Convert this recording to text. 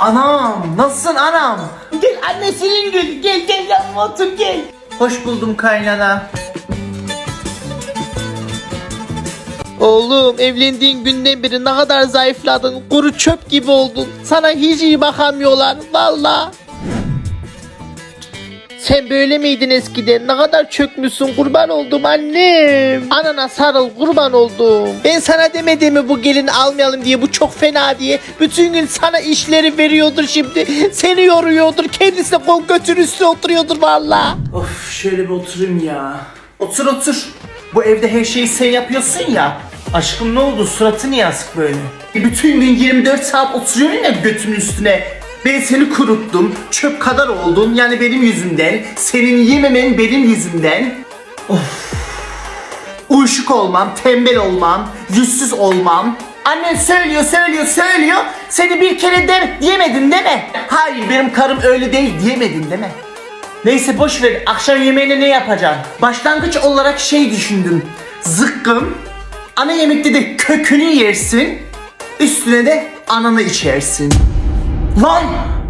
Anam nasılsın anam? Gel annesinin gül. Gel gel yanıma otur gel. Hoş buldum kaynana. Oğlum evlendiğin günden beri ne kadar zayıfladın. Kuru çöp gibi oldun. Sana hiç iyi bakamıyorlar. Valla. Sen böyle miydin eskiden? Ne kadar çökmüşsün kurban oldum annem. Anana sarıl kurban oldum. Ben sana demedim mi bu gelin almayalım diye bu çok fena diye. Bütün gün sana işleri veriyordur şimdi. Seni yoruyordur. Kendisi de kol götür üstüne oturuyordur valla. Of şöyle bir oturayım ya. Otur otur. Bu evde her şeyi sen yapıyorsun ya. Aşkım ne oldu suratı niye asık böyle? E, Bütün gün 24 saat oturuyorsun ya götünün üstüne. Ben seni kuruttum. Çöp kadar oldun yani benim yüzümden. Senin yememen benim yüzümden. Of. Uyuşuk olmam, tembel olmam, yüzsüz olmam. Annen söylüyor, söylüyor, söylüyor. Seni bir kere de diyemedin değil mi? Hayır benim karım öyle değil diyemedin değil mi? Neyse boş ver. Akşam yemeğine ne yapacaksın? Başlangıç olarak şey düşündüm. Zıkkım. Ana yemekte de kökünü yersin. Üstüne de ananı içersin. Lan